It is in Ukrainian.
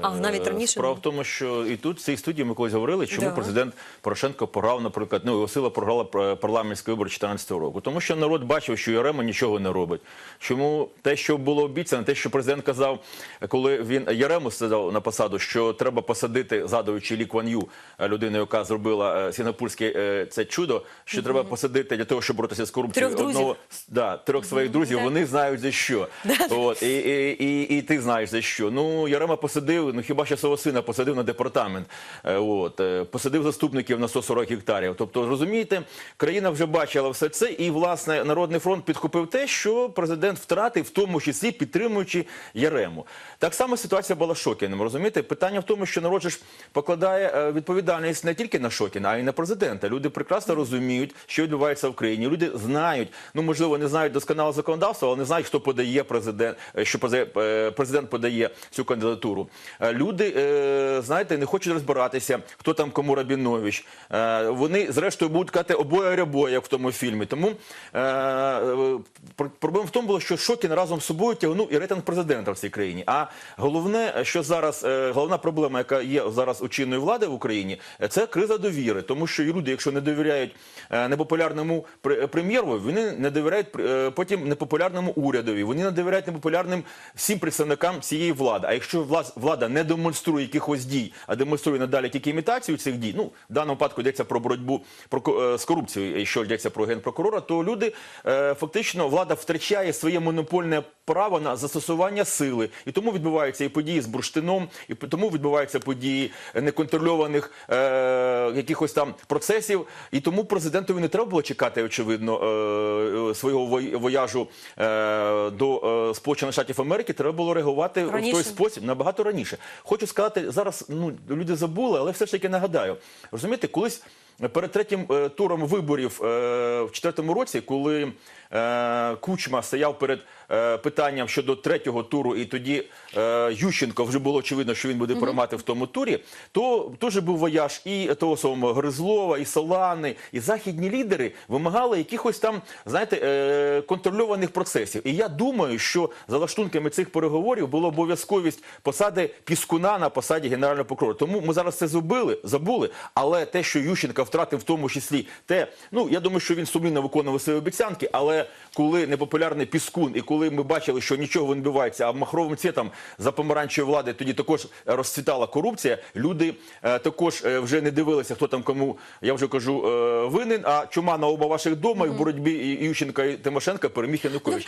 А, навіть Е, раніше Справа в тому, що і тут в цій студії ми колись говорили, чому Да. президент Порошенко програв, наприклад, ну його сила програла пр- парламентський вибор 2014 року. Тому що народ бачив, що Ярема нічого не робить. Чому те, що було обіцяно, те, що президент казав, коли він Ярему сказав на посаду, що треба посадити, згадуючи Лі Кван Ю, е, людину, яка зробила е, сінгапурське це чудо, що треба посадити для того, щоб боротися з корупцією Трьох одного да, трьох своїх друзів. так. Вони знають за що. От і, і, і, і ти знаєш за що. Ну Ярема посадив, ну хіба що свого сина посадив на департамент. Е, От е, посадив заступників на 140 гектарів. Тобто, розумієте, країна вже бачила все це, і власне народний фронт підхопив те, що президент втратив, в тому числі підтримуючи Ярему. Так само ситуація була з Шокіним. Розумієте, питання в тому, що народ ж покладає е, відповідальність не тільки на Шокіна, а й на президента. Люди прекрасно розуміють, що відбувається в країні. Люди знають, ну можливо, не знають досконало законодавства, але не знають, хто подає президент, що президент подає цю кандидатуру. Е, Люди, е, знаєте, не хочуть розбиратися, хто там кому Рабінович. Е, Вони, зрештою, будуть казати обоє рябоє, як в тому фільмі. Тому пр- проблема в тому було, що Шокін разом з собою тягнув і рейтинг президента в цій країні. А головне, що зараз головна проблема, яка є зараз у чинної влади в Україні, це криза довіри. Тому що люди, якщо не довіряють непопулярному пр- прем'єру, вони не довіряють потім непопулярному урядові. Вони не довіряють непопулярним всім представникам цієї влади. А якщо влас- влада не демонструє якихось дій, а демонструє надалі тільки імітацію цих дій, ну в даному випадку йдеться про боротьбу про е, з корупцією, що йдеться про генпрокурора, то люди е, фактично влада втрачає своє монопольне право на застосування сили, і тому відбуваються і події з бурштином, і тому відбуваються події неконтрольованих е, якихось там процесів. І тому президентові не треба було чекати, очевидно, е, е, свого вояжу е, до е, Сполучених Штатів Америки. Треба було реагувати в той спосіб набагато раніше. Хочу сказати, зараз ну люди забули, але все ж таки нагадаю. Розумієте, колись. Перед третім е, туром виборів е, в четвертому році, коли е, Кучма стояв перед е, питанням щодо третього туру, і тоді е, Ющенко вже було очевидно, що він буде переймати в тому турі, то теж був вояж і того самого Гризлова, і Солани, і західні лідери вимагали якихось там, знаєте, е, контрольованих процесів. І я думаю, що за лаштунками цих переговорів була обов'язковість посади Піскуна на посаді генерального прокурора. Тому ми зараз це забули, забули. Але те, що Ющенка втратив в тому числі, те, ну я думаю, що він сумлінно виконував свої обіцянки, але коли непопулярний Піскун, і коли ми бачили, що нічого не відбувається, а махровим цвітом за помаранчевої влади тоді також розцвітала корупція. Люди е, також е, вже не дивилися, хто там кому, я вже кажу, е, винен. А чума на оба ваших дома і в боротьбі і Ющенка і Тимошенка переміг Янукович.